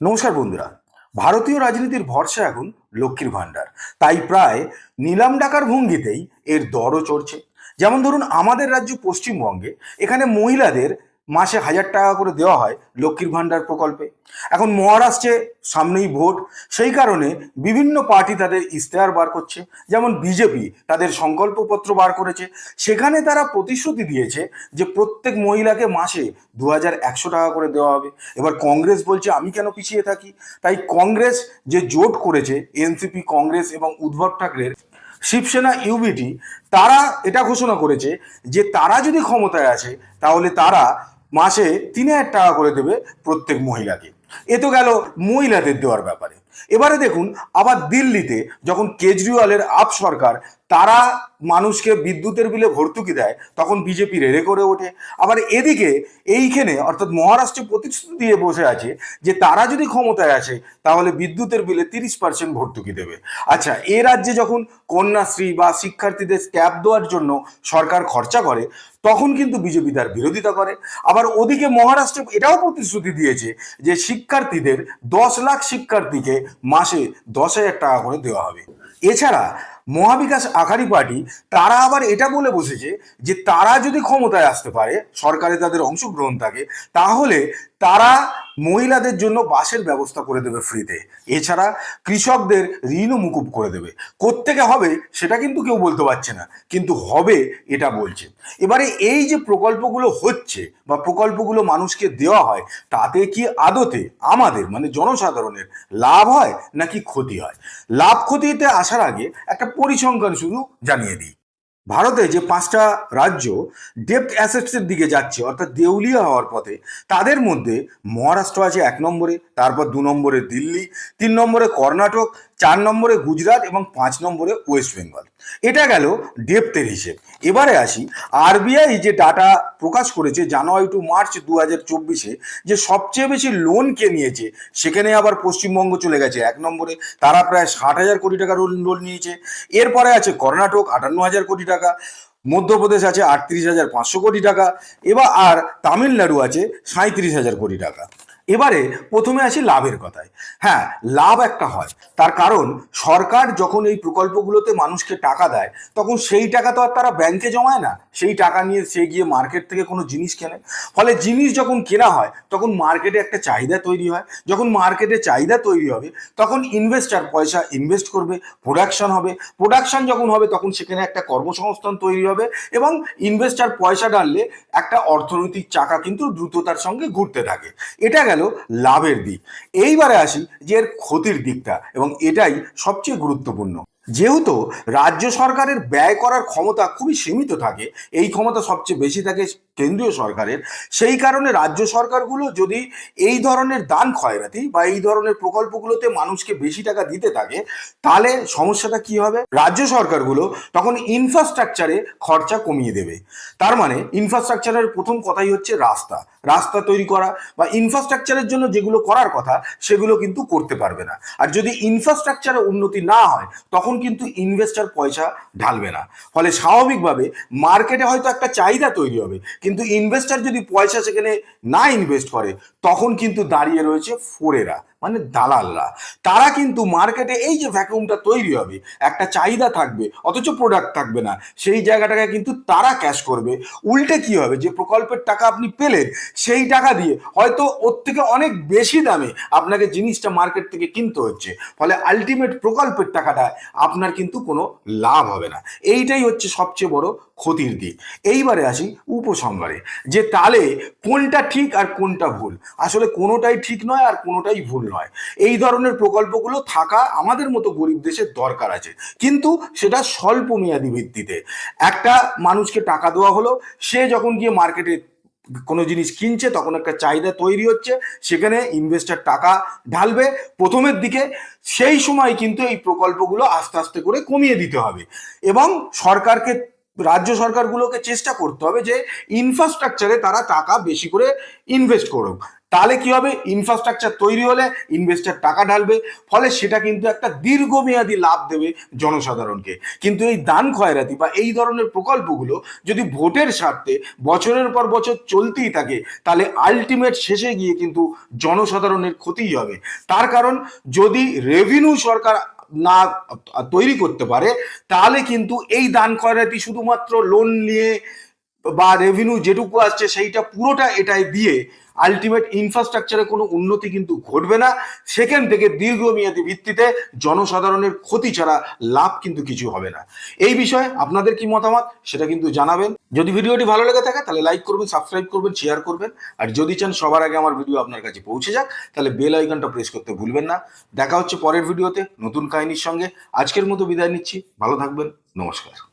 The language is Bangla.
নমস্কার বন্ধুরা, ভারতীয় রাজনীতির ভরসা এখন লক্ষ্মীর ভাণ্ডার। তাই প্রায় নিলাম ডাকার ভঙ্গিতেই এর দরও চড়ছে। যেমন ধরুন আমাদের রাজ্য পশ্চিমবঙ্গে, এখানে মহিলাদের মাসে হাজার টাকা করে দেওয়া হয় লক্ষ্মীর ভাণ্ডার প্রকল্পে। এখন মহারাষ্ট্রে সামনেই ভোট, সেই কারণে বিভিন্ন পার্টি তাদের ইশতেহার বার করছে। যেমন বিজেপি তাদের সংকল্পপত্র বার করেছে। সেখানে তারা প্রতিশ্রুতি দিয়েছে যে প্রত্যেক মহিলাকে মাসে দু হাজার একশো টাকা করে দেওয়া হবে। এবার কংগ্রেস বলছে, আমি কেন পিছিয়ে থাকি? তাই কংগ্রেস যে জোট করেছে, এনসিপি, কংগ্রেস এবং উদ্ধব ঠাকরের, শিবসেনা, ইউবিটি, তারা এটা ঘোষণা করেছে যে তারা যদি ক্ষমতায় আছে, তাহলে তারা মাসে তিন হাজার টাকা করে দেবে প্রত্যেক মহিলাকে। এ তো গেল মহিলাদের দেওয়ার ব্যাপারে। এবারে দেখুন, আবার দিল্লিতে যখন কেজরিওয়ালের আপ সরকার তারা মানুষকে বিদ্যুতের বিলে ভর্তুকি দেয়, তখন বিজেপি রেড়ে করে ওঠে। আবার এদিকে এইখানে অর্থাৎ মহারাষ্ট্রে প্রতিশ্রুতি দিয়ে বসে আছে যে তারা যদি ক্ষমতায় আসে, তাহলে বিদ্যুতের বিলে তিরিশ পার্সেন্ট ভর্তুকি দেবে। আচ্ছা এ রাজ্যে যখন কন্যাশ্রী বা শিক্ষার্থীদের স্ক্যাব দেওয়ার জন্য সরকার খরচা করে, তখন কিন্তু বিজেপি তার বিরোধিতা করে। আবার ওদিকে মহারাষ্ট্রে এটাও প্রতিশ্রুতি দিয়েছে যে শিক্ষার্থীদের দশ লাখ শিক্ষার্থীকে মাসে দশ হাজার টাকা করে দেওয়া হবে। এছাড়া মহাবিকাশ আঘাড়ি পার্টি, তারা আবার এটা বলে বসেছে যে তারা যদি ক্ষমতায় আসতে পারে, সরকারে তাদের অংশগ্রহণ থাকে, তাহলে তারা মহিলাদের জন্য বাসের ব্যবস্থা করে দেবে ফ্রিতে এছাড়া কৃষকদের ঋণও মুকুব করে দেবে। কোত্থেকে হবে সেটা কিন্তু কেউ বলতে পারছে না, কিন্তু হবে এটা বলছে। এবারে এই যে প্রকল্পগুলো হচ্ছে বা প্রকল্পগুলো মানুষকে দেওয়া হয়, তাতে কি আদতে আমাদের মানে জনসাধারণের লাভ হয় নাকি ক্ষতি হয়? লাভ ক্ষতিতে আসার আগে একটা পরিসংখ্যান শুধু জানিয়ে দিই। ভারতে যে পাঁচটা রাজ্য ডেপ্থ অ্যাসেটসের দিকে যাচ্ছে, অর্থাৎ দেউলিয়া হওয়ার পথে, তাদের মধ্যে মহারাষ্ট্র আছে এক নম্বরে, তারপর দু নম্বরে দিল্লি, তিন নম্বরে কর্ণাটক, চার নম্বরে গুজরাট এবং পাঁচ নম্বরে ওয়েস্ট বেঙ্গল। এটা গেল ডেপ্থের হিসেব। এবারে আসি আরবিআই যে ডাটা প্রকাশ করেছে জানুয়ারি টু মার্চ দু হাজার চব্বিশে, যে সবচেয়ে বেশি লোন কে নিয়েছে, সেখানে আবার পশ্চিমবঙ্গ চলে গেছে এক নম্বরে। তারা প্রায় ষাট হাজার কোটি টাকা লোন নিয়েছে। এরপরে আছে কর্ণাটক, আটান্ন হাজার কোটি টাকা। মধ্যপ্রদেশ আছে আটত্রিশ হাজার পাঁচশো কোটি টাকা। এবার আর তামিলনাড়ু আছে সাঁত্রিশ হাজার কোটি টাকা। এবারে প্রথমে আসি লাভের কথায়। হ্যাঁ লাভ একটা হয়। তার কারণ, সরকার যখন এই প্রকল্পগুলোতে মানুষকে টাকা দেয়, তখন সেই টাকা তো আর তারা ব্যাংকে জমায় না। সেই টাকা নিয়ে সে গিয়ে মার্কেট থেকে কোনো জিনিস কেনে। ফলে জিনিস যখন কেনা হয়, তখন মার্কেটে একটা চাহিদা তৈরি হয়। যখন মার্কেটে চাহিদা তৈরি হবে, তখন ইনভেস্টার পয়সা ইনভেস্ট করবে প্রোডাকশন হবে। প্রোডাকশন যখন হবে, তখন সেখানে একটা কর্মসংস্থান তৈরি হবে এবং ইনভেস্টার পয়সা ডাললে একটা অর্থনৈতিক চাকা কিন্তু দ্রুততার সঙ্গে ঘুরতে থাকে। এটা লাভের দিক। এইবারে আসি যে এর ক্ষতির দিকটা এবং এটাই সবচেয়ে গুরুত্বপূর্ণ। যেহেতু রাজ্য সরকারের ব্যয় করার ক্ষমতা খুবই সীমিত থাকে, এই ক্ষমতা সবচেয়ে বেশি থাকে কেন্দ্রীয় সরকারের, সেই কারণে রাজ্য সরকারগুলো যদি এই ধরনের দান খয়রাতি বা এই ধরনের প্রকল্পগুলোতে মানুষকে বেশি টাকা দিতে থাকে, তাহলে সমস্যাটা কি হবে? রাজ্য সরকারগুলো তখন ইনফ্রাস্ট্রাকচারে খরচা কমিয়ে দেবে। তার মানে ইনফ্রাস্ট্রাকচারের প্রথম কথাই হচ্ছে রাস্তা। রাস্তা তৈরি করা বা ইনফ্রাস্ট্রাকচারের জন্য যেগুলো করার কথা, সেগুলো কিন্তু করতে পারবে না। আর যদি ইনফ্রাস্ট্রাকচারে উন্নতি না হয়, তখন কিন্তু ইনভেস্টার পয়সা ঢালবে না। ফলে স্বাভাবিকভাবে মার্কেটে হয়তো একটা চাহিদা তৈরি হবে, কিন্তু ইনভেস্টার যদি পয়সা সেখানে না ইনভেস্ট করে, তখন কিন্তু দাঁড়িয়ে রয়েছে ফোরেরা মানে দালালরা। তারা কিন্তু মার্কেটে এই যে ভ্যাকুমটা তৈরি হবে, একটা চাহিদা থাকবে, অথচ প্রোডাক্ট থাকবে না, সেই জায়গাটাকে কিন্তু তারা ক্যাশ করবে। উল্টে কি হবে, যে প্রকল্পের টাকা আপনি পেলেন, সেই টাকা দিয়ে হয়তো ওর থেকে অনেক বেশি দামে আপনাকে জিনিসটা মার্কেট থেকে কিনতে হচ্ছে। ফলে আলটিমেট প্রকল্পের টাকাটা আপনার কিন্তু কোনো লাভ হবে না। এইটাই হচ্ছে সবচেয়ে বড় ক্ষতির দিক। এইবারে আসি উপসংহারে, যে তাহলে কোনটা ঠিক আর কোনটা ভুল। আসলে কোনোটাই ঠিক নয় আর কোনোটাই ভুল নয়। এই ধরনের প্রকল্পগুলো থাকা আমাদের মতো গরিব দেশের দরকার আছে। কিন্তু সেটা স্বল্প মেয়াদী ভিত্তিতে। একটা মানুষকে টাকা দেওয়া হলো, সে যখন গিয়ে মার্কেটে কোনো জিনিস কিনছে, তখন একটা চাহিদা তৈরি হচ্ছে, সেখানে ইনভেস্টার টাকা ঢালবে। প্রথমের দিকে সেই সময় কিন্তু এই প্রকল্পগুলো আস্তে আস্তে করে কমিয়ে দিতে হবে এবং সরকারকে, রাজ্য সরকারগুলোকে চেষ্টা করতে হবে যে ইনফ্রাস্ট্রাকচারে তারা টাকা বেশি করে ইনভেস্ট করুক। তাহলে কি হবে? ইনফ্রাস্ট্রাকচার তৈরি হলে ইনভেস্টার টাকা ঢালবে, ফলে সেটা কিন্তু একটা দীর্ঘমেয়াদী লাভ দেবে জনসাধারণকে। কিন্তু এই দান খয়রাতি বা এই ধরনের প্রকল্পগুলো যদি ভোটের স্বার্থে বছরের পর বছর চলতেই থাকে, তাহলে আলটিমেট শেষে গিয়ে কিন্তু জনসাধারণের ক্ষতিই হবে। তার কারণ, যদি রেভিনিউ সরকার না তৈরি করতে পারে, তাহলে কিন্তু এই দান খয়রাতি শুধুমাত্র লোন নিয়ে বা রেভিনিউ যেটুকু আসছে, সেইটা পুরোটা এটাই দিয়ে আলটিমেট ইনফ্রাস্ট্রাকচারে কোনো উন্নতি কিন্তু ঘটবে না। সেখান থেকে দীর্ঘমেয়াদী ভিত্তিতে জনসাধারণের ক্ষতি ছাড়া লাভ কিন্তু কিছু হবে না। এই বিষয়ে আপনাদের কি মতামত, সেটা কিন্তু জানাবেন। যদি ভিডিওটি ভালো লেগে থাকে, তাহলে লাইক করবেন সাবস্ক্রাইব করবেন শেয়ার করবেন। আর যদি চান সবার আগে আমার ভিডিও আপনার কাছে পৌঁছে যাক, তাহলে বেল আইকনটা প্রেস করতে ভুলবেন না। দেখা হচ্ছে পরের ভিডিওতে নতুন কাহিনীর সঙ্গে। আজকের মতো বিদায় নিচ্ছি। ভালো থাকবেন। নমস্কার।